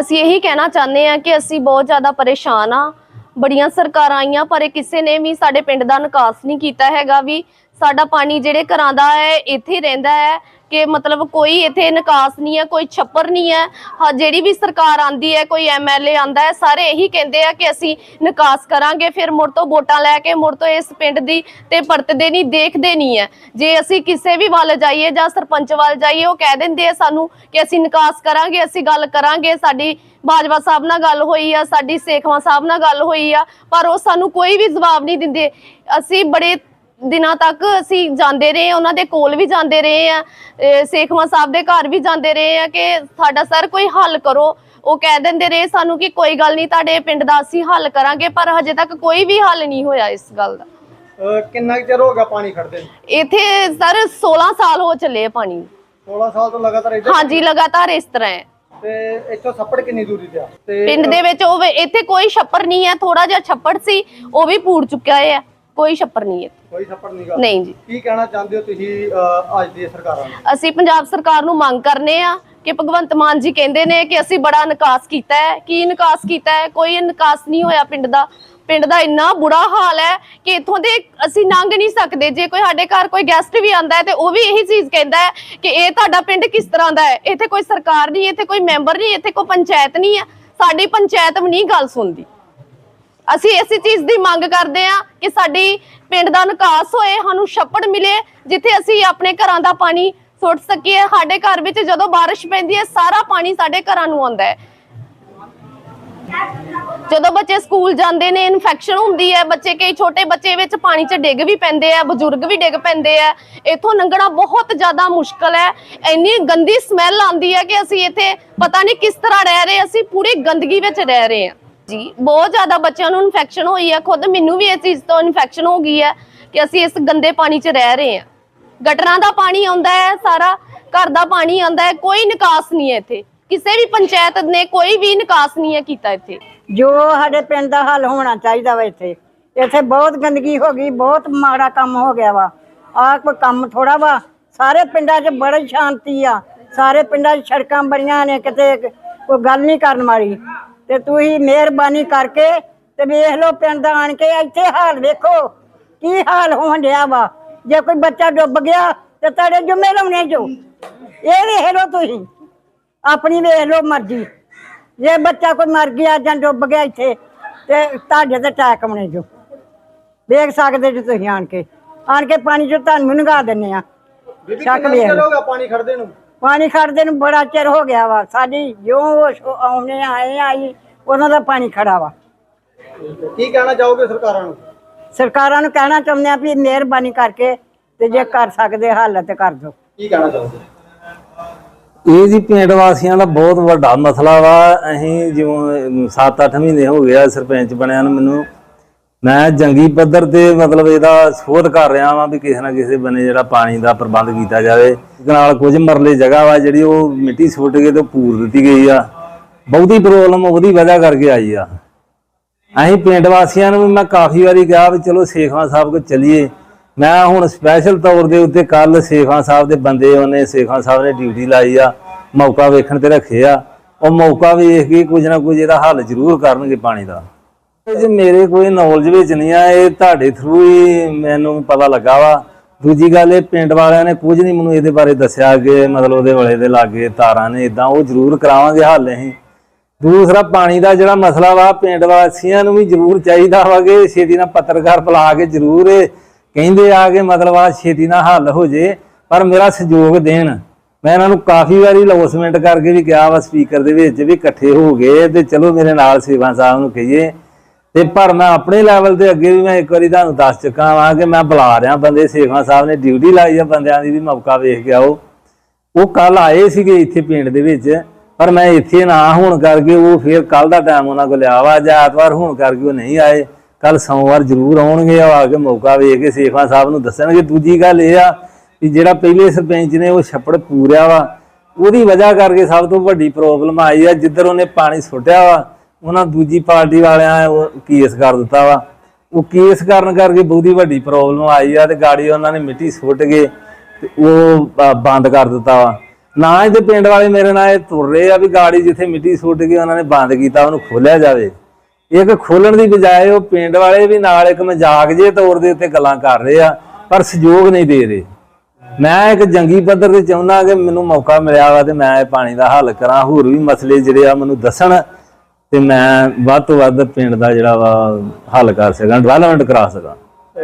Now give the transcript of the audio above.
ਅਸੀਂ ਇਹੀ ਕਹਿਣਾ ਚਾਹੁੰਦੇ ਆ ਕਿ ਅਸੀਂ ਬਹੁਤ ਜ਼ਿਆਦਾ ਪਰੇਸ਼ਾਨ ਆ ਬੜੀਆਂ ਸਰਕਾਰਾਂ ਆਈਆਂ, ਪਰ ਇਹ ਕਿਸੇ ਨੇ ਵੀ ਸਾਡੇ ਪਿੰਡ ਦਾ ਨਿਕਾਸ ਨਹੀਂ ਕੀਤਾ ਹੈਗਾ ਵੀ ਸਾਡਾ ਪਾਣੀ ਜਿਹੜੇ ਘਰਾਂ ਦਾ ਹੈ, ਇੱਥੇ ਰਹਿੰਦਾ ਹੈ ਕਿ ਮਤਲਬ ਕੋਈ ਇੱਥੇ ਨਿਕਾਸ ਨਹੀਂ ਹੈ, ਕੋਈ ਛੱਪਰ ਨਹੀਂ ਹੈ। ਹਾਂ, ਜਿਹੜੀ ਵੀ ਸਰਕਾਰ ਆਂਦੀ ਹੈ, ਕੋਈ ਐਮਐਲਏ ਆਂਦਾ ਹੈ, ਸਾਰੇ ਇਹੀ ਕਹਿੰਦੇ ਆ ਕਿ ਅਸੀਂ ਨਿਕਾਸ ਕਰਾਂਗੇ। ਫਿਰ ਮੁੜ ਤੋਂ ਵੋਟਾਂ ਲੈ ਕੇ ਮੁੜ ਤੋਂ ਇਸ ਪਿੰਡ ਦੀ ਤੇ ਪਰਤਦੇ ਨਹੀਂ, ਦੇਖਦੇ ਨਹੀਂ ਹੈ। ਜੇ ਅਸੀਂ ਕਿਸੇ ਵੀ ਵੱਲ ਜਾਈਏ ਜਾਂ ਸਰਪੰਚ ਵੱਲ ਜਾਈਏ, ਉਹ ਕਹਿ ਦਿੰਦੇ ਆ ਸਾਨੂੰ ਕਿ ਅਸੀਂ ਨਿਕਾਸ ਕਰਾਂਗੇ, ਅਸੀਂ ਗੱਲ ਕਰਾਂਗੇ। ਸਾਡੀ ਬਾਜਵਾ ਸਾਹਿਬ ਨਾਲ ਗੱਲ ਹੋਈ ਆ, ਸਾਡੀ ਸੇਖਵਾ ਸਾਹਿਬ ਨਾਲ ਗੱਲ ਹੋਈ ਆ, ਪਰ ਉਹ ਸਾਨੂੰ ਕੋਈ ਵੀ ਜਵਾਬ ਨਹੀਂ ਦਿੰਦੇ। ਅਸੀਂ ਬੜੇ ਦਿਨਾਂ ਤੱਕ ਅਸੀਂ ਜਾਂਦੇ ਰਹੇ ਉਹਨਾਂ ਦੇ ਕੋਲ ਵੀ ਜਾਂਦੇ ਰਹੇ ਆ ਸੇਖਵਾ ਸਾਹਿਬ ਦੇ ਘਰ ਵੀ ਜਾਂਦੇ ਰਹੇ ਆ ਕਿ ਸਾਡਾ ਸਰ ਕੋਈ ਹੱਲ ਕਰੋ। ਉਹ ਕਹਿ ਦਿੰਦੇ ਰਹੇ ਸਾਨੂੰ ਕਿ ਕੋਈ ਗੱਲ ਨਹੀਂ ਤੁਹਾਡੇ ਪਿੰਡ ਦਾ ਅਸੀਂ ਹੱਲ ਕਰਾਂਗੇ ਪਰ ਹਜੇ ਤੱਕ ਕੋਈ ਵੀ ਹੱਲ ਨਹੀਂ ਹੋਇਆ ਇਸ ਗੱਲ ਦਾ। ਕਿੰਨਾ ਚਿਰ ਹੋ ਗਿਆ ਪਾਣੀ ਖੜਦੇ? ਇੱਥੇ ਸਰ 16 ਸਾਲ ਹੋ ਚੱਲੇ ਪਾਣੀ। ਨੂੰ। 16 ਸਾਲ ਤੋਂ ਲਗਾਤਾਰ ਇੱਧਰ ਹਾਂਜੀ ਲਗਾਤਾਰ ਇਸ ਤਰ੍ਹਾਂ ਹੈ। ਤੇ ਇੱਥੋਂ ਛੱਪੜ ਕਿੰਨੀ ਦੂਰੀ ਤੇ ਆ? ਪਿੰਡ ਦੇ ਵਿੱਚ ਉਹ ਇੱਥੇ ਕੋਈ ਛੱਪਰ ਨਹੀਂ ਹੈ ਥੋੜਾ ਜਿਹਾ ਛੱਪੜ ਸੀ ਉਹ ਵੀ ਪੂੜ ਚੁੱਕਿਆ ਹੈ ਕੋਈ ਛੱਪਰ ਨਹੀਂ ਹੈ। ਕੋਈ ਛੱਪੜ ਨਹੀਂ ਗਾ। ਨਹੀਂ ਜੀ। ਕੀ ਕਹਿਣਾ ਚਾਹੁੰਦੇ ਹੋ ਤੁਸੀਂ ਅਹ, ਅੱਜ ਦੀ ਸਰਕਾਰਾਂ ਨੂੰ? ਅਸੀਂ ਪੰਜਾਬ ਸਰਕਾਰ ਨੂੰ ਮੰਗ ਕਰਨੇ ਆ ਕਿ ਭਗਵੰਤ ਮਾਨ ਜੀ ਕਹਿੰਦੇ ਨੇ ਕਿ ਅਸੀਂ ਬੜਾ ਨਿਕਾਸ ਕੀਤਾ ਹੈ। ਕੀ ਨਿਕਾਸ ਕੀਤਾ ਹੈ? ਕੋਈ ਨਿਕਾਸ ਨਹੀਂ ਹੋਇਆ ਪਿੰਡ ਦਾ। ਪਿੰਡ ਦਾ ਇੰਨਾ ਬੁਰਾ ਹਾਲ ਹੈ ਕਿ ਇਥੋਂ ਦੇ ਅਸੀਂ ਲੰਘ ਨਹੀਂ ਸਕਦੇ। ਜੇ ਕੋਈ ਸਾਡੇ ਘਰ ਕੋਈ ਗੈਸਟ ਵੀ ਆਂਦਾ ਹੈ ਤੇ ਉਹ ਵੀ ਇਹੀ ਚੀਜ਼ ਕਹਿੰਦਾ ਹੈ ਕਿ ਇਹ ਤੁਹਾਡਾ ਪਿੰਡ ਕਿਸ ਤਰ੍ਹਾਂ ਦਾ ਹੈ? ਇੱਥੇ ਕੋਈ ਸਰਕਾਰ ਨਹੀਂ ਇੱਥੇ ਕੋਈ ਮੈਂਬਰ ਨਹੀਂ ਇੱਥੇ ਕੋਈ ਪੰਚਾਇਤ ਨਹੀਂ ਹੈ। ਸਾਡੀ ਪੰਚਾਇਤ ਵੀ ਨਹੀਂ ਗੱਲ ਸੁਣਦੀ। ਅਸੀਂ ਇਸੇ ਚੀਜ਼ ਦੀ ਮੰਗ ਕਰਦੇ ਆ ਕਿ ਸਾਡੀ ਪਿੰਡ ਦਾ ਨਿਕਾਸ ਹੋਏ, ਸਾਨੂੰ ਛੱਪੜ ਮਿਲੇ, ਜਿੱਥੇ ਅਸੀਂ ਆਪਣੇ ਘਰਾਂ ਦਾ ਪਾਣੀ ਸੁੱਟ ਸਕੀਏ। ਸਾਡੇ ਘਰ ਵਿੱਚ ਜਦੋਂ ਬਾਰਿਸ਼ ਪੈਂਦੀ ਹੈ, ਸਾਰਾ ਪਾਣੀ ਸਾਡੇ ਘਰਾਂ ਨੂੰ ਆਉਂਦਾ ਹੈ। ਜਦੋਂ ਬੱਚੇ ਸਕੂਲ ਜਾਂਦੇ ਨੇ ਇਨਫੈਕਸ਼ਨ ਹੁੰਦੀ ਹੈ, ਬੱਚੇ ਕਈ ਛੋਟੇ ਬੱਚੇ ਵਿੱਚ ਪਾਣੀ 'ਚ ਡਿੱਗ ਵੀ ਪੈਂਦੇ ਆ, ਬਜ਼ੁਰਗ ਵੀ ਡਿੱਗ ਪੈਂਦੇ ਆ। ਇੱਥੋਂ ਲੰਘਣਾ ਬਹੁਤ ਜ਼ਿਆਦਾ ਮੁਸ਼ਕਲ ਹੈ। ਇੰਨੀ ਗੰਦੀ ਸਮੈਲ ਆਉਂਦੀ ਹੈ ਕਿ ਅਸੀਂ ਇੱਥੇ ਪਤਾ ਨਹੀਂ ਕਿਸ ਤਰ੍ਹਾਂ ਰਹਿ ਰਹੇ, ਅਸੀਂ ਪੂਰੀ ਗੰਦਗੀ ਵਿੱਚ ਰਹਿ ਰਹੇ ਹਾਂ। ਜੀ, ਬਹੁਤ ਜ਼ਿਆਦਾ ਬੱਚਿਆਂ ਨੂੰ ਇਨਫੈਕਸ਼ਨ ਹੋਈ ਹੈ ਖੁਦ ਮੈਨੂੰ ਵੀ ਇਸ ਚੀਜ਼ ਤੋਂ ਇਨਫੈਕਸ਼ਨ ਹੋ ਗਈ ਹੈ ਕਿ ਅਸੀਂ ਇਸ ਗੰਦੇ ਪਾਣੀ 'ਚ ਰਹਿ ਰਹੇ ਹਾਂ ਗਟਰਾਂ ਦਾ ਪਾਣੀ ਆਉਂਦਾ ਹੈ, ਸਾਰਾ ਘਰ ਦਾ ਪਾਣੀ ਆਉਂਦਾ ਹੈ, ਕੋਈ ਨਿਕਾਸ ਨਹੀਂ ਹੈ ਇੱਥੇ। ਕਿਸੇ ਵੀ ਪੰਚਾਇਤ ਨੇ ਕੋਈ ਵੀ ਨਿਕਾਸ ਨਹੀਂ ਹੈ ਕੀਤਾ ਇੱਥੇ। ਜੋ ਸਾਡੇ ਪਿੰਡ ਦਾ ਹੱਲ ਹੋਣਾ ਚਾਹੀਦਾ ਵਾ ਇੱਥੇ। ਇੱਥੇ ਬਹੁਤ ਗੰਦਗੀ ਹੋ ਗਈ, ਬਹੁਤ ਮਾੜਾ ਕੰਮ ਹੋ ਗਿਆ ਵਾ। ਆਹ ਕੋਈ ਕੰਮ ਥੋੜਾ ਵਾ, ਸਾਰੇ ਪਿੰਡਾਂ 'ਚ ਬੜੀ ਸ਼ਾਂਤੀ ਆ। ਸਾਰੇ ਪਿੰਡਾਂ 'ਚ ਸੜਕਾਂ ਬੜੀਆਂ ਨੇ, ਕਿਤੇ ਕੋਈ ਗੱਲ ਨਹੀਂ ਕਰਨ ਵਾਲੀ। ਤੇ ਤੁਸੀਂ ਮਿਹਰਬਾਨੀ ਕਰਕੇ ਤੇ ਵੇਖ ਲਓ ਪਿੰਡ ਦਾ ਆਣ ਕੇ ਇੱਥੇ ਹਾਲ ਵੇਖੋ ਕੀ ਹਾਲ ਹੋਣ ਡਿਆ ਵਾ। ਜੇ ਕੋਈ ਬੱਚਾ ਡੁੱਬ ਗਿਆ ਤੇ ਤੁਹਾਡੇ ਜੁਮੇ ਲਾਉਣੇ ਜੋ। ਇਹ ਵੇਖ ਲਓ ਤੁਸੀਂ ਆਪਣੀ ਵੇਖ ਲਓ ਮਰਜ਼ੀ। ਜੇ ਬੱਚਾ ਕੋਈ ਮਰ ਗਿਆ ਜਾਂ ਡੁੱਬ ਗਿਆ ਇੱਥੇ ਤੇ ਤੁਹਾਡੇ ਤੇ ਟੈਕ ਆਉਣੇ ਜੋ। ਵੇਖ ਸਕਦੇ ਜੋ ਤੁਸੀਂ ਆਣ ਕੇ। ਆਣ ਕੇ ਪਾਣੀ ਚੋਂ ਤੁਹਾਨੂੰ ਨਗਾ ਦਿੰਨੇ ਆ ਬੀਬੀ ਚੱਕ ਕਿੰਨਾ ਲਿਆ। ਚਿਰ ਹੋ ਗਿਆ ਪਾਣੀ ਖੜਦੇ ਨੂੰ? ਪਾਣੀ ਖੜਦੇ ਨੂੰ ਬੜਾ ਚਿਰ ਹੋ ਗਿਆ ਵਾ। ਸਾਡੀ ਜਿਉਂ ਹੋਸ਼ ਆਉਣੇ ਆਏ ਆਈ ਉਹਨਾਂ ਦਾ ਪਾਣੀ ਖੜਾ ਵਾ। ਕੀ ਕਹਿਣਾ ਚਾਹੋਗੇ ਸਰਕਾਰਾਂ ਨੂੰ? ਸਰਕਾਰਾਂ ਨੂੰ ਕਹਿਣਾ ਚਾਹੁੰਦੇ ਆ ਵੀ ਮਿਹਰਬਾਨੀ ਕਰਕੇ ਤੇ ਜੇ ਕਰ ਸਕਦੇ ਹੱਲ ਤੇ ਕਰ ਦਿਓ। ਕੀ ਕਹਿਣਾ ਚਾਹੋਗੇ? ਇਹ ਜੀ ਪਿੰਡ ਵਾਸੀਆਂ ਦਾ ਬਹੁਤ ਵੱਡਾ ਮਸਲਾ ਵਾ। ਅਸੀਂ ਜਿਵੇਂ 7-8 ਮਹੀਨੇ ਹੋ ਗਏ ਆ ਸਰਪੰਚ ਬਣਿਆ ਨੂੰ ਮੈਨੂੰ। ਮੈਂ ਜੰਗੀ ਪੱਧਰ ਤੇ ਮਤਲਬ ਇਹਦਾ ਸੋਧ ਕਰ ਰਿਹਾ ਵਾਂ ਵੀ ਕਿਸੇ ਨਾ ਕਿਸੇ ਬਨੇ ਜਿਹੜਾ ਪਾਣੀ ਦਾ ਪ੍ਰਬੰਧ ਕੀਤਾ ਜਾਵੇ। ਇਹਦੇ ਨਾਲ ਕੁਝ ਮਰਲੇ ਜਗ੍ਹਾ ਵਾ ਜਿਹੜੀ ਉਹ ਮਿੱਟੀ ਸੁੱਟ ਕੇ ਤੇ ਪੂਰ ਦਿੱਤੀ ਗਈ ਆ। ਬਹੁਤੀ ਪ੍ਰੋਬਲਮ ਉਹਦੀ ਵਜ੍ਹਾ ਕਰਕੇ ਆਈ ਆ। ਅਸੀਂ ਪਿੰਡ ਵਾਸੀਆਂ ਨੂੰ ਵੀ ਮੈਂ ਕਾਫੀ ਵਾਰੀ ਕਿਹਾ ਵੀ ਚਲੋ ਸੇਖਵਾਂ ਸਾਹਿਬ ਕੋ ਚਲੀਏ। ਮੈਂ ਹੁਣ ਸਪੈਸ਼ਲ ਤੌਰ ਦੇ ਉੱਤੇ ਕੱਲ ਸੇਖਵਾਂ ਸਾਹਿਬ ਦੇ ਬੰਦੇ ਉਹਨੇ ਸੇਖਵਾਂ ਸਾਹਿਬ ਨੇ ਡਿਊਟੀ ਲਾਈ ਆ, ਮੌਕਾ ਵੇਖਣ ਤੇ ਰੱਖੇ ਆ। ਉਹ ਮੌਕਾ ਵੇਖ ਕੇ ਕੁਝ ਨਾ ਕੁਝ ਇਹਦਾ ਹੱਲ ਜ਼ਰੂਰ ਕਰਨਗੇ ਪਾਣੀ ਦਾ। ਜੇ, ਮੇਰੇ ਕੋਈ ਨੌਲੇਜ ਵਿੱਚ ਨਹੀਂ ਆ, ਇਹ ਤੁਹਾਡੇ ਥਰੂ ਹੀ ਮੈਨੂੰ ਪਤਾ ਲੱਗਾ ਵਾ। ਦੂਜੀ ਗੱਲ, ਇਹ ਪਿੰਡ ਵਾਲਿਆਂ ਨੇ ਕੁਝ ਨਹੀਂ ਮੈਨੂੰ ਇਹਦੇ ਬਾਰੇ ਦੱਸਿਆ ਕਿ ਮਤਲਬ ਉਹਦੇ ਵਾਲੇ ਦੇ ਲਾਗੇ ਤਾਰਾਂ ਨੇ ਇਦਾਂ ਉਹ ਜ਼ਰੂਰ ਕਰਾਵਾਂਗੇ ਹੱਲ ਅਸੀਂ। ਦੂਸਰਾ, ਪਾਣੀ ਦਾ ਜਿਹੜਾ ਮਸਲਾ ਵਾ, ਪਿੰਡ ਵਾਸੀਆਂ ਨੂੰ ਵੀ ਜ਼ਰੂਰ ਚਾਹੀਦਾ ਵਾ ਕਿ ਛੇਤੀ ਨਾਲ ਪੱਤਰਕਾਰ ਬੁਲਾ ਕੇ ਜ਼ਰੂਰ ਇਹ ਕਹਿੰਦੇ ਆ ਕਿ ਮਤਲਬ ਆ ਛੇਤੀ ਨਾਲ ਹੱਲ ਹੋ ਜੇ, ਪਰ ਮੇਰਾ ਸਹਿਯੋਗ ਦੇਣ। ਮੈਂ ਇਹਨਾਂ ਨੂੰ ਕਾਫੀ ਵਾਰੀ ਲੌਸਮੈਂਟ ਕਰਕੇ ਵੀ ਕਿਹਾ ਵਾ, ਸਪੀਕਰ ਦੇ ਵਿੱਚ ਵੀ ਇਕੱਠੇ ਹੋ ਗਏ ਤੇ ਚਲੋ ਮੇਰੇ ਨਾਲ ਸੇਵਾ ਸਾਹਿਬ ਨੂੰ ਕਹੀਏ। ਤੇ ਪਰ ਮੈਂ ਆਪਣੇ ਲੈਵਲ ਤੇ ਅੱਗੇ ਵੀ ਮੈਂ ਇੱਕ ਵਾਰੀ ਤੁਹਾਨੂੰ ਦੱਸ ਚੁੱਕਾ ਵਾਂ ਕਿ ਮੈਂ ਬੁਲਾ ਰਿਹਾ ਬੰਦੇ ਸੇਵਾ ਸਾਹਿਬ ਨੇ ਡਿਊਟੀ ਲਾਈ ਆ ਬੰਦਿਆਂ ਦੀ ਵੀ ਮੌਕਾ ਵੇਖ ਕੇ ਆਓ। ਉਹ ਕੱਲ ਆਏ ਸੀਗੇ ਇੱਥੇ ਪਿੰਡ ਦੇ ਵਿੱਚ, ਪਰ ਮੈਂ ਇੱਥੇ ਨਾ ਹੋਣ ਕਰਕੇ ਉਹ ਫਿਰ ਕੱਲ ਦਾ ਟਾਈਮ ਉਹਨਾਂ ਕੋਲ ਲਿਆ ਵਾ ਜਾਂ ਐਤਵਾਰ ਹੋਣ ਕਰਕੇ ਉਹ ਨਹੀਂ ਆਏ। ਕੱਲ ਸੋਮਵਾਰ ਜ਼ਰੂਰ ਆਉਣਗੇ, ਉਹ ਆ ਕੇ ਮੌਕਾ ਵੇਖ ਕੇ ਸੇਖਾਂ ਸਾਹਿਬ ਨੂੰ ਦੱਸਣਗੇ। ਦੂਜੀ ਗੱਲ ਇਹ ਆ ਕਿ ਜਿਹੜਾ ਪਹਿਲੇ ਸਰਪੰਚ ਨੇ ਉਹ ਛੱਪੜ ਪੂਰਿਆ ਵਾ, ਉਹਦੀ ਵਜ੍ਹਾ ਕਰਕੇ ਸਭ ਤੋਂ ਵੱਡੀ ਪ੍ਰੋਬਲਮ ਆਈ ਆ, ਜਿੱਧਰ ਉਹਨੇ ਪਾਣੀ ਸੁੱਟਿਆ ਵਾ ਉਹਨਾਂ ਦੂਜੀ ਪਾਰਟੀ ਵਾਲਿਆਂ ਉਹ ਕੇਸ ਕਰ ਦਿੱਤਾ ਵਾ। ਉਹ ਕੇਸ ਕਰਨ ਕਰਕੇ ਬਹੁਤੀ ਵੱਡੀ ਪ੍ਰੋਬਲਮ ਆਈ ਆ ਤੇ ਗਾੜੀ ਉਹਨਾਂ ਨੇ ਮਿੱਟੀ ਸੁੱਟ ਗਏ ਤੇ ਉਹ ਬੰਦ ਕਰ ਦਿੱਤਾ ਵਾ। ਨਾ ਇਹਦੇ ਪਿੰਡ ਵਾਲੇ ਮੇਰੇ ਨਾਲ ਇਹ ਤੁਰ ਰਹੇ ਆ ਵੀ ਗਾੜੀ ਜਿੱਥੇ ਮਿੱਟੀ ਸੁੱਟ ਗਈ ਉਹਨਾਂ ਨੇ ਬੰਦ ਕੀਤਾ, ਉਹਨੂੰ ਖੋਲਿਆ ਜਾਵੇ। ਇੱਕ ਖੋਲਣ ਦੀ ਬਜਾਏ ਉਹ ਪਿੰਡ ਵਾਲੇ ਵੀ ਨਾਲ ਇੱਕ ਮਜ਼ਾਕ ਜੇ ਤੌਰ ਦੇ ਉੱਤੇ ਗੱਲਾਂ ਕਰ ਰਹੇ ਆ, ਪਰ ਸਹਿਯੋਗ ਨਹੀਂ ਦੇ ਰਹੇ। ਮੈਂ ਇੱਕ ਜੰਗੀ ਪੱਧਰ ਤੇ ਚਾਹੁੰਦਾ ਕਿ ਮੈਨੂੰ ਮੌਕਾ ਮਿਲਿਆ ਵਾ ਤੇ ਮੈਂ ਇਹ ਪਾਣੀ ਦਾ ਹੱਲ ਕਰਾਂ, ਹੋਰ ਵੀ ਮਸਲੇ ਜਿਹੜੇ ਆ ਮੈਨੂੰ ਦੱਸਣ। ਤੇ ਮੈਂ ਵੱਧ ਤੋਂ ਵੱਧ ਪਿੰਡ ਦਾ ਜਿਹੜਾ ਵਾ ਹੱਲ ਕਰ ਸਕਾਂ ਡਿਵੈਲਪਮੈਂਟ ਕਰਾ ਸਕਾਂ।